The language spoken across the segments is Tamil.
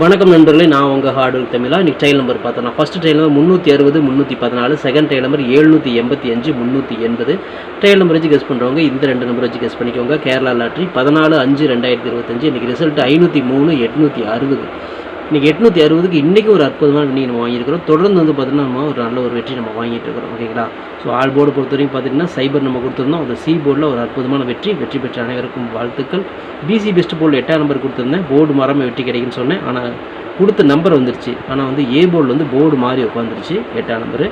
வணக்கம் நண்பர்களே நான் உங்கள் ஹார்டுவல் தமிழா. இன்றைக்கி ட்ரையல் நம்பர் பார்த்தோம் ஃபர்ஸ்ட் ட்ரையல் நம்பர் முந்நூற்றி அறுபது முந்நூற்றி பதினாலு செகண்ட் ட்ரையல் நம்பர் எழுநூற்றி எண்பத்தி அஞ்சு முந்நூற்றி எண்பது. ட்ரையல் நம்பர் வச்சு கெஸ் பண்ணுறவங்க இந்த ரெண்டு நம்பர் வச்சு கெஸ் பண்ணிக்கோங்க. கேரளா லாட்ரி பதினாலு அஞ்சு ரெண்டாயிரத்தி இருபத்தஞ்சு. இன்றைக்கி ரிசல்ட் ஐநூற்றி மூணு எட்நூற்றி அறுபது. இன்றைக்கி எட்நூற்றி அறுபதுக்கு இன்றைக்கி ஒரு அற்புதமான வெற்றி நம்ம வாங்கியிருக்கிறோம். தொடர்ந்து வந்து பார்த்தீங்கன்னா நம்ம ஒரு நல்ல ஒரு வெற்றி நம்ம வாங்கிட்டு இருக்கிறோம். ஓகேங்களா ஸோ ஆல் போர்டு பொறுத்த வரைக்கும் பார்த்திங்கன்னா சைபர் நம்ம கொடுத்துருந்தோம். அந்த சி போர்டில் ஒரு அற்புதமான வெற்றி வெற்றி பெற்ற அனைவருக்கும் வாழ்த்துக்கள். பிசி பெஸ்ட் போர்டில் எட்டாம் நம்பர் கொடுத்துருந்தேன். போர்டு மரம் வெற்றி கிடைக்குன்னு சொன்னேன். ஆனால் கொடுத்த நம்பர் வந்துருச்சு. ஆனால் வந்து ஏ போர்டில் வந்து போர்டு மாதிரி உட்காந்துருச்சு எட்டாம் நம்பரு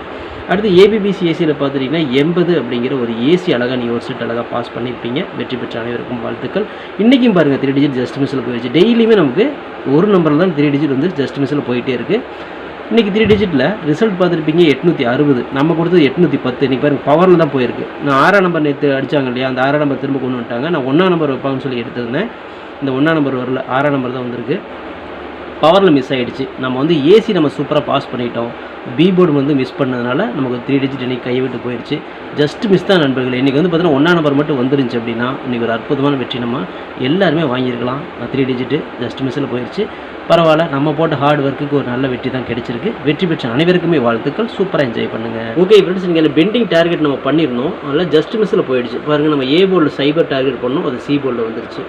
அடுத்து ஏபிபிசி ஏசியில் பார்த்துட்டிங்கன்னா எண்பது அப்படிங்கிற ஒரு ஏசி அழகாக நீங்கள் ஒரு செட் அழகாக பாஸ் பண்ணியிருப்பீங்க. வெற்றி பெற்ற அனைவருக்கும் வாழ்த்துக்கள். இன்றைக்கும் பாருங்கள் த்ரீ டிஜிட் ஜஸ்ட் மிஸ்ஸில் போயிடுச்சு. டெய்லியுமே நமக்கு ஒரு நம்பரில் தான் த்ரீ டிஜிட் வந்து ஜஸ்ட் மிஸ்ஸில் போயிட்டே இருக்குது இன்றைக்கி த்ரீ டிஜிட்டில் ரிசல்ட் பார்த்துருப்பீங்க எட்நூற்றி அறுபது. நம்ம கொடுத்தது எட்நூற்றி பத்து. இன்றைக்கி பாருங்க பவரில் தான் போயிருக்கு. நான் ஆறாம் நம்பர் நேற்று அடித்தாங்க இல்லையா? அந்த ஆறாம் நம்பர் திரும்ப கொண்டு வந்துட்டாங்க. நான் ஒன்றாம் நம்பர் வைப்பாங்கன்னு சொல்லி எடுத்திருந்தேன். இந்த ஒன்றாம் நம்பர் வரல. ஆறாம் நம்பர் தான் வந்திருக்கு. பவரில் மிஸ் ஆகிடுச்சு நம்ம வந்து ஏசி நம்ம சூப்பராக பாஸ் பண்ணிட்டோம். பி போர்டு வந்து மிஸ் பண்ணதுனால நமக்கு த்ரீ டிஜிட் இன்றைக்கி கைவிட்டு போயிடுச்சு. ஜஸ்ட் மிஸ் தான் நண்பர்கள். இன்றைக்கி வந்து பார்த்தீங்கன்னா ஒன்றா நம்பர் மட்டும் வந்துருந்துச்சு அப்படின்னா இன்றைக்கி ஒரு அற்புதமான வெற்றி. நம்ம எல்லாருமே வாங்கியிருக்கலாம். த்ரீ டிஜிட்டு ஜஸ்ட் மிஸ்ஸில் போயிடுச்சு பரவாயில்ல நம்ம போட்ட ஹார்ட் ஒர்க்குக்கு ஒரு நல்ல வெற்றி தான் கிடைச்சிருக்கு. வெற்றி பெற்ற அனைவருக்குமே வாழ்த்துக்கள். சூப்பராக என்ஜாய் பண்ணுங்கள் ஓகே ஃப்ரெண்ட்ஸ் நீங்கள் பெண்டிங் டார்கெட் நம்ம பண்ணியிருந்தோம் அதில் ஜஸ்ட் மிஸ்ஸில் போயிடுச்சு. பாருங்கள் நம்ம ஏ போர்டில் சைபர் டார்கெட் பண்ணோம். அது சி போர்டில் வந்துருச்சு.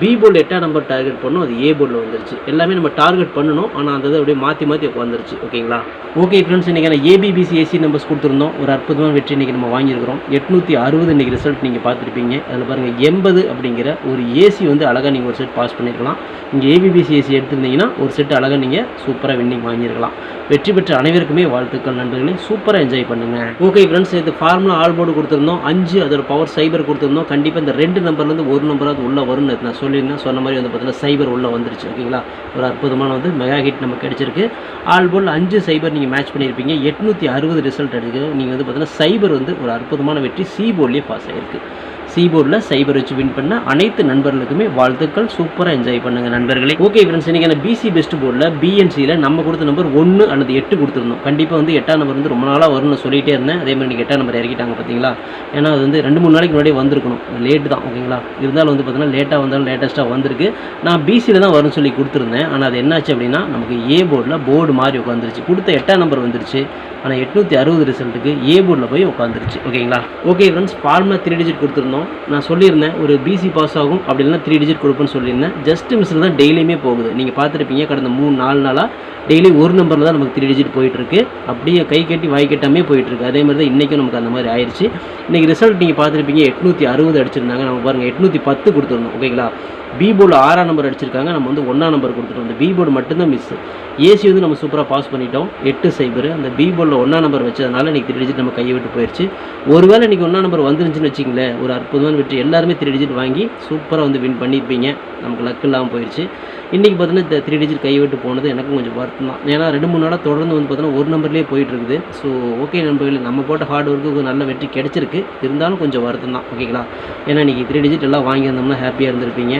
பி போர்டு எட்டாம் நம்பர் டார்கெட் பண்ணோம். அது ஏ போர்டில் வந்துருச்சு. எல்லாமே நம்ம டார்கெட் பண்ணணும். ஆனால் அந்த இதை அப்படியே மாற்றி மாற்றி வந்துருச்சு ஓகேங்களா ஓகே ஃப்ரெண்ட்ஸ் இன்றைக்கான ஏபிபிசி ஏசி நம்பர்ஸ் கொடுத்துருந்தோம். ஒரு அற்புதமான வெற்றி இன்றைக்கி நம்ம வாங்கியிருக்கிறோம். எட்நூற்றி அறுபது இன்றைக்கி ரிசல்ட் நீங்கள் பார்த்துருப்பீங்க. அதில் பாருங்கள் எண்பது அப்படிங்கிற ஒரு ஏசி வந்து அழகாக நீங்கள் ஒரு செட் பாஸ் பண்ணியிருக்கலாம். இங்கே ஏபிபிசி ஏசி எடுத்திருந்தீங்கன்னா ஒரு செட் அழகாக நீங்கள் சூப்பராக வின்னிங் வாங்கியிருக்கலாம். வெற்றி பெற்ற அனைவருக்குமே வாழ்த்துக்கள் நண்பர்களே. சூப்பராக என்ஜாய் பண்ணுங்கள் ஓகே ஃப்ரெண்ட்ஸ் இது ஃபார்முலா ஆல் போர்டு கொடுத்துருந்தோம். அஞ்சு அதோட பவர் சைபர் கொடுத்துருந்தோம். கண்டிப்பாக இந்த ரெண்டு நம்பர்லேருந்து ஒரு நம்பராவது உள்ளே வரும்னு நான் சொல்லியிருந்தேன். சொன்ன மாதிரி வந்து பார்த்தீங்கன்னா சைபர் உள்ளே வந்துருச்சு. ஓகேங்களா ஒரு அற்புதமான வந்து மெகா ஹிட் நமக்கு கிடைச்சிருக்கு. ஆல்போர்டில் அஞ்சு சைபர் நீங்கள் மேட்ச் பண்ணியிருப்பீங்க. எட்நூற்றி அறுபது ரிசல்ட் எடுக்க நீங்கள் வந்து பார்த்தீங்கன்னா சைபர் வந்து ஒரு அற்புதமான வெற்றி சி போர்ட்லேயே பாஸ் ஆகிருக்கு சி போர்டில் சைபர் வச்சு வின் பண்ண அனைத்து நண்பர்களுக்குமே வாழ்த்துக்கள். சூப்பராக என்ஜாய் பண்ணுங்க நண்பர்களே. ஓகே ஃப்ரெண்ட்ஸ் இன்றைக்கி பிசி பெஸ்ட் போர்டில் பிஎன்சியில் நம்ம கொடுத்த நம்பர் ஒன்று அல்லது எட்டு கொடுத்துருந்தோம். கண்டிப்பாக வந்து எட்டாம் நம்பர் வந்து ரொம்ப நாளாக வரும்னு சொல்லிகிட்டே இருந்தேன். அதே மாதிரி நீங்கள் எட்டாம் நம்பர் இறக்கிட்டாங்க பார்த்தீங்களா ஏன்னா அது வந்து ரெண்டு மூணு நாளைக்கு முன்னாடியே வந்திருக்கணும். லேட்டு தான் ஓகேங்களா இருந்தாலும் வந்து பார்த்தீங்கன்னா லேட்டாக வந்தாலும் லேட்டஸ்ட்டாக வந்திருக்கு. நான் பிசியில் தான் வரும்னு சொல்லி கொடுத்துருந்தேன். ஆனால் அது என்னாச்சு அப்படின்னா நமக்கு ஏ போர்டில் போர்டு மாதிரி உட்காந்துருச்சு கொடுத்த எட்டாம் நம்பர் வந்துருச்சு. ஆனால் எட்நூற்றி அறுபது ரிசல்ட்டுக்கு ஏ போர்டில் போய் உட்காந்துருச்சு ஓகேங்களா okay friends formula three digit கொடுத்துருந்தோம். நான் சொல்லியிருந்தேன் ஒரு பிசி பாஸ் ஆகும் அப்படி இல்லைனா த்ரீ டிஜிட் கொடுப்பேன்னு சொல்லியிருந்தேன். ஜஸ்ட் மிஸ்ஸில் தான் டெய்லியுமே போகுது. நீங்கள் பார்த்துருப்பீங்க கடந்த மூணு நாலு நாளாக டெய்லி ஒரு நம்பரில் தான் நமக்கு த்ரீ டிஜிட் போயிட்டுருக்கு. அப்படியே கை கட்டி வாய் கட்டாமே போயிட்டுருக்கு. அதே மாதிரி தான் இன்றைக்கும் நமக்கு அந்த மாதிரி ஆயிடுச்சு இன்றைக்கி ரிசல்ட் நீங்கள் பார்த்துருப்பீங்க எட்நூற்றி அறுபது அடிச்சிருந்தாங்க. நம்ம பாருங்கள் எட்நூற்றி பத்து கொடுத்துருந்தோம் ஓகேங்களா பி போர்டு ஆறாம் நம்பர் அடிச்சிருக்காங்க. நம்ம வந்து ஒன்றாம் நம்பர் கொடுத்துட்டோம். அந்த பி போர்டு மட்டும்தான் மிஸ் ஏசி வந்து நம்ம சூப்பராக பாஸ் பண்ணிட்டோம். எட்டு சைபர் அந்த பி போர்டில் ஒன்றாம் நம்பர் வச்சதுனால இன்றைக்கி த்ரீ டிஜிட் நம்ம கையை விட்டு போயிடுச்சு ஒருவேளை இன்றைக்கி ஒன்றாம் நம்பர் வந்துருந்துச்சுன்னு வச்சிங்களேன் ஒரு அற்புதமான வெற்றி. எல்லாருமே த்ரீ டிஜிட் வாங்கி சூப்பராக வந்து வின் பண்ணியிருப்பீங்க நமக்கு லக் இல்லாமல் போயிடுச்சு இன்றைக்கி பார்த்தீங்கன்னா இந்த த்ரீ டிஜிட் கையை விட்டு போனது எனக்கும் கொஞ்சம் வருத்தம் தான் ஏன்னா ரெண்டு மூணு நாளாக தொடர்ந்து வந்து பார்த்தீங்கன்னா ஒரு நம்பர்லேயே போயிட்டு இருக்குது. ஸோ ஓகே நண்பர்களே நம்ம போட்ட ஹார்ட் ஒர்க்கு நல்ல வெற்றி கிடச்சிருக்கு. இருந்தாலும் கொஞ்சம் வருத்தம் தான் ஓகேங்களா ஏன்னா இன்றைக்கி த்ரீ டிஜிட் எல்லாம் வாங்கியிருந்தோம்னா ஹாப்பியாக இருந்திருப்பீங்க.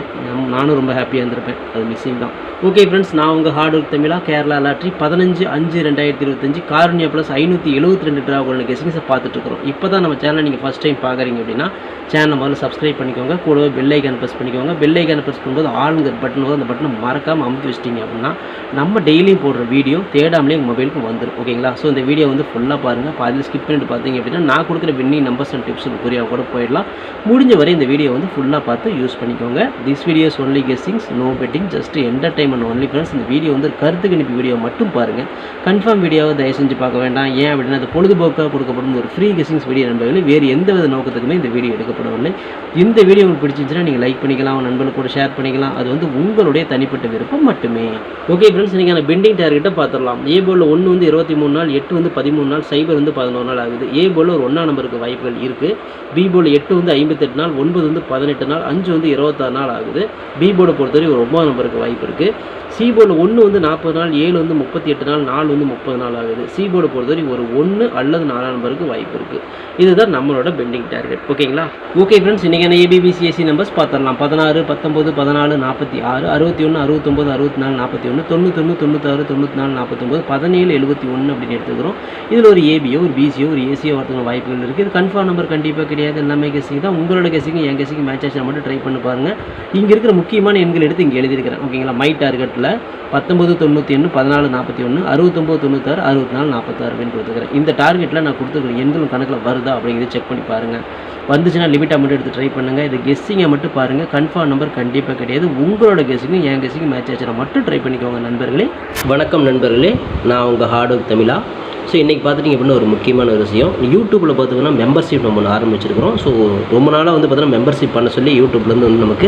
நானும் ரொம்ப ஹாப்பியாக இருந்திருப்பேன். அது மிஸ்ஸிங் தான். ஓகே ஃப்ரெண்ட்ஸ் நான் உங்கள் ஹார்ட் ஒர்க் தமிழா கேரளா லாட்ரி பதினஞ்சு அஞ்சு ரெண்டாயிரத்தி இருபத்தஞ்சு காரணியா ப்ளஸ் ஐநூற்றி எழுபத்தி ரெண்டு ட்ராவோட கெசிங்ஸை பார்த்துட்ருக்குறோம் இப்போ தான் நம்ம சேனலை நீங்கள் ஃபஸ்ட் டைம் பார்க்குறீங்க அப்படின்னா சேனலை முதல்ல சப்ஸ்கிரைப் பண்ணிக்கோங்க. கூடவே பெல் ஐக்கான் ப்ரெஸ் பண்ணிக்கோங்க. பெல் ஐக்கான் ப்ரெஸ் பண்ணும்போது ஆளுங்கிற பட்டன் போது அந்த பட்டனை மறக்காமல் அமுத்தி வச்சிட்டிங்க அப்படின்னா நம்ம டெய்லியும் போடுற வீடியோ தேடாமலே உங்கள் மொபைலுக்கு வந்துடும் ஓகேங்களா ஸோ இந்த வீடியோ வந்து ஃபுல்லாக பாருங்கள் பாதியில் ஸ்கிப் பண்ணிட்டு பார்த்தீங்க அப்படின்னா நான் கொடுக்குற வின்னிங் நம்பர்ஸ் அண்ட் டிப்ஸ் கூறியாக கூட போயிடலாம். முடிஞ்ச வரை இந்த வீடியோ வந்து ஃபுல்லாக பார்த்து யூஸ் பண்ணிக்கோங்க. This videos only guessings no betting just entertainment only friends இந்த வீடியோ வந்து கருத்து கணிப்பு வீடியோ மட்டும் பாருங்கள் கன்ஃபார்ம் வீடியோவை தயவு செஞ்சு பார்க்க வேண்டாம். ஏன் அப்படின்னா அது பொழுதுபோக்காக கொடுக்கப்படும் ஒரு ஃப்ரீ கெஸ்ஸிங்ஸ் வீடியோ நண்பர்களே. வேறு எந்த வித நோக்கத்துக்குமே இந்த வீடியோ எடுக்கப்படவில்லை. இந்த வீடியோ உங்களுக்கு பிடிச்சிருந்துச்சுன்னா நீங்கள் லைக் பண்ணிக்கலாம். உங்க நண்பர்களுக்கு கூட ஷேர் பண்ணிக்கலாம். அது வந்து உங்களுடைய தனிப்பட்ட விருப்பம் மட்டுமே. ஓகே ஃப்ரெண்ட்ஸ் நீங்கள் அந்த பெண்டிங் டார்கெட்டை பார்த்துடலாம் ஏ போலில் ஒன்று வந்து இருபத்தி மூணு நாள் எட்டு வந்து பதிமூணு நாள் சைபர் வந்து பதினோரு நாள் ஆகுது. ஏ போலில் ஒரு ஒன்றாம் நம்பருக்கு வாய்ப்புகள் இருக்குது பி போல் எட்டு வந்து ஐம்பத்தெட்டு நாள் ஒன்பது வந்து பதினெட்டு நாள் அஞ்சு வந்து இருபத்தாறு நாள் ஆகுது. பி போர்டை பொறுத்தவரை ஒரு ஒன்பதாம் நம்பருக்கு வாய்ப்பு இருக்குது சி போர்டில் ஒன்று வந்து நாற்பது நாள் ஏழு வந்து முப்பத்தி எட்டு நாள் நாலு வந்து முப்பது நாள் ஆகுது. சி போர்டை பொறுத்தவரை ஒரு ஒன்று அல்லது நாலாம் நம்பருக்கு வாய்ப்பு இருக்குது இதுதான் நம்மளோட பெண்டிங் டார்கெட் ஓகேங்களா ஓகே ஃப்ரெண்ட்ஸ் இன்றைக்கான ஏபிபிசிஎஸ்சி நம்பர்ஸ் பார்த்துடலாம். பதினாறு பத்தொம்பது பதினாலு நாற்பத்தி ஆறு அறுபத்தி ஒன்று அறுபத்தொம்பது அறுபத்தி நாலு நாற்பத்தி ஒன்று தொண்ணூத்தொன்று தொண்ணூத்தாறு தொண்ணூற்றி நாலு நாற்பத்தொம்பது பதினேழு எழுபத்தி ஒன்று அப்படின்னு எடுத்துக்கிறோம். இதில் ஒரு ஏபியோ ஒரு பிசியோ ஒரு ஏசியோ வரதுக்கு வாய்ப்புகள் இருக்குது இது கன்ஃபார்ம் நம்பர் கண்டிப்பாக கிடையாது. எல்லாமே கெஸிங் தான். உங்களோட கெஸிங் என் கெஸிங் மேட்ச் ஆச்சு மட்டும் ட்ரை பண்ணி பாருங்கள் இங்கே இங்கே இருக்கிற முக்கியமான எண்கள் எடுத்து இங்கே எழுதியிருக்கிறேன். ஓகேங்களா? மை டார்கெட்டில் பத்தொம்பது தொண்ணூற்றி ஒன்று பதினாலு நாற்பத்தி ஒன்று அறுபத்தொம்போது தொண்ணூத்தாறு அறுபத்தி நாலு நாற்பத்தாறு அப்படின்னு கொடுத்துருக்கிறேன். இந்த டார்கெட்டில் நான் கொடுத்துருக்கிற எண்களும் கணக்கில் வருதா அப்படிங்கிறத செக் பண்ணி பாருங்கள் வந்துச்சுன்னா லிமிட்டாக மட்டும் எடுத்து ட்ரை பண்ணுங்கள் இது கெஸ்ஸிங்கை மட்டும் பாருங்கள் கன்ஃபார்ம் நம்பர் கண்டிப்பாக கிடையாது. உங்களோட கெஸ்ஸிங்கும் என் கெஸ்ஸிங்கும் மேட்ச் ஆச்சுன்னா மட்டும் ட்ரை பண்ணிக்கோங்க நண்பர்களே. வணக்கம் நண்பர்களே. நான் உங்கள் ஹார்ட் ஒர்க் தமிழா. ஸோ இன்றைக்கி பார்த்துட்டிங்க அப்படின்னா ஒரு முக்கியமான ஒரு விஷயம். யூடியூப்பில் பார்த்திங்கன்னா மெம்பர்ஷிப் நம்ம ஒன்று ஆரம்பிச்சிருக்கிறோம். ஸோ ரொம்ப நாளாக வந்து பார்த்தீங்கன்னா மெம்பர்ஷிப் பண்ண சொல்லி யூடியூப்லேருந்து வந்து நமக்கு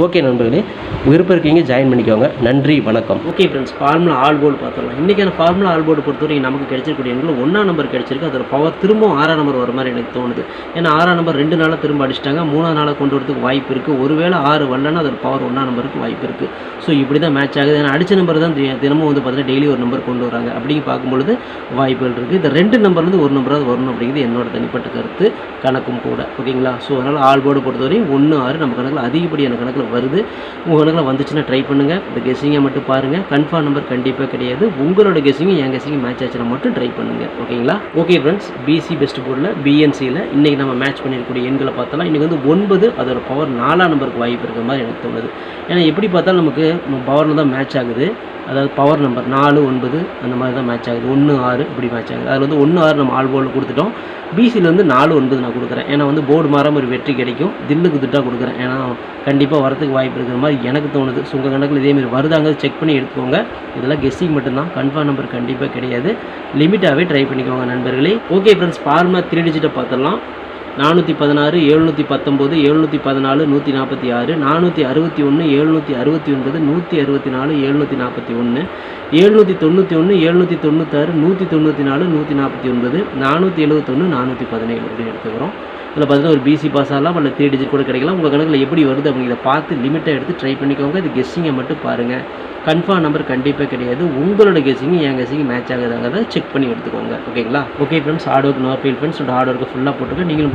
ஓகே நண்பர்களே விருப்பம் இருக்கீங்க ஜாயின் பண்ணிக்கோங்க. நன்றி வணக்கம். Okay friends formula all board பார்த்துடலாம். இன்றைக்கான ஃபார்முலா ஆல் போர்டு பொறுத்தவரைக்கும் நமக்கு கிடைச்சிருக்கூடிய எண்கள் ஒன்றாம் நம்பர் கிடைச்சிருக்கு. அதோட பவர் திரும்பவும் ஆறாம் நம்பர் வர மாதிரி எனக்கு தோணுது. ஏன்னா ஆறாம் நம்பர் ரெண்டு நாளாக திரும்ப அடிச்சிட்டாங்க. மூணாம் நாளாக கொண்டு வரதுக்கு வாய்ப்பு இருக்குது ஒருவேளை ஆறு வரலன்னா அதோட பவர் ஒன்றாம் நம்பருக்கு வாய்ப்பு இருக்குது ஸோ இப்படி தான் மேட்ச் ஆகுது. ஏன்னா அடித்த நம்பர் தான் தினமும் வந்து பார்த்தீங்கன்னா டெய்லி ஒரு நம்பர் கொண்டு வராங்க. அப்படிங்க பார்க்கும்பொழுது வாய்ப்புகள் இருக்குது இந்த ரெண்டு நம்பர்லேருந்து ஒரு நம்பராவது வரணும் அப்படிங்கிறது என்னோட தனிப்பட்ட கருத்து. கணக்கும் கூட. ஓகேங்களா? ஸோ அதனால் ஆல் போர்டு பொறுத்தவரையும் ஒன்று ஆறு நம்ம கணக்கில் அதிகப்படியான கணக்கில் வருது. உங்கள் வந்துச்சுன்னா ட்ரை பண்ணுங்கள் இந்த கெஸ்ஸிங்கை மட்டும் பாருங்கள் கன்ஃபார்ம் நம்பர் கண்டிப்பாக கிடையாது. உங்களோட கெஸ்ஸிங்கும் என் கெஸ்ஸிங்கும் மேட்ச் ஆச்சுன்னா மட்டும் ட்ரை பண்ணுங்கள் ஓகேங்களா ஓகே ஃப்ரெண்ட்ஸ் பிசி பெஸ்ட் போர்டில் பிஎன்சியில் இன்றைக்கி நம்ம மேட்ச் பண்ணியிருக்கக்கூடிய எண்களை பார்த்தலாம் இன்றைக்கி வந்து ஒன்பது அதோட பவர் நாலாம் நம்பருக்கு வாய்ப்பு இருக்கிற மாதிரி எனக்கு தோணுது. ஏன்னா எப்படி பார்த்தாலும் நமக்கு பவரில் தான் மேட்ச் ஆகுது. அதாவது பவர் நம்பர் நாலு ஒன்பது அந்த மாதிரி தான் மேட்ச் ஆகுது. ஒன்று ஆறு இப்படி மேட்ச் ஆகுது. அதில் வந்து ஒன்று ஆறு நம்ம ஆல் போர்டில் கொடுத்துட்டோம். பிசியில் வந்து நாலு ஒன்பது நான் கொடுக்குறேன். ஏன்னா வந்து போர்டு மாறாமல் ஒரு வெற்றி கிடைக்கும். தில்லுக்கு திட்டாக கொடுக்குறேன். ஏன்னா கண்டிப்பாக வரதுக்கு வாய்ப்பு இருக்கிற மாதிரி எனக்கு தோணுது. ஸோ உங்கள் கணக்கில் இதேமாரி வருதாங்க செக் பண்ணி எடுத்துக்கோங்க. இதெல்லாம் கெஸ்ஸிங் மட்டும்தான். கன்ஃபார்ம் நம்பர் கண்டிப்பாக கிடையாது. லிமிட்டாகவே ட்ரை பண்ணிக்கோங்க நண்பர்களே. ஓகே ஃப்ரெண்ட்ஸ் ஃபார்மா த்ரீ டிஜிட்டை பார்த்துடலாம். நானூற்றி பதினாறு எழுநூற்றி பத்தொம்போது எழுநூற்றி பதினாலு நூற்றி நாற்பத்தி ஆறு நானூற்றி அறுபத்தி ஒன்று எழுநூற்றி அறுபத்தி ஒன்பது நூற்றி அறுபத்தி நாலு எழுநூற்றி நாற்பத்தி ஒன்று எழுநூற்றி தொண்ணூற்றி ஒன்று எழுநூற்றி தொண்ணூத்தாறு நூற்றி தொண்ணூற்றி நாலு நூற்றி நாற்பத்தி ஒன்பது நானூற்றி எழுபத்தொன்று நானூற்றி பதினேழு அப்படின்னு எடுத்துக்கிறோம். இதில் பார்த்தீங்கன்னா ஒரு பிசி பாஸ் ஆகலாம் இல்லை த்ரீ டிஜிட் கூட கிடைக்கலாம். உங்கள் கணக்கில் எப்படி வருது அப்படிங்கிறத பார்த்து லிமிட்டாக எடுத்து ட்ரை பண்ணிக்கோங்க. இது கெஸ்ஸிங்கை மட்டும் பாருங்கள் கன்ஃபார்ம் நம்பர் கண்டிப்பாக கிடையாது. உங்களோட கெஸ்ஸிங் என் கெஸ்ஸிங் மேட்ச் ஆகுதாங்கிறத செக் பண்ணி எடுத்துக்கோங்க. ஓகேங்களா okay friends hard work no feel friends hard work ஃபுல்லாக போட்டுருக்கேன் நீங்களும்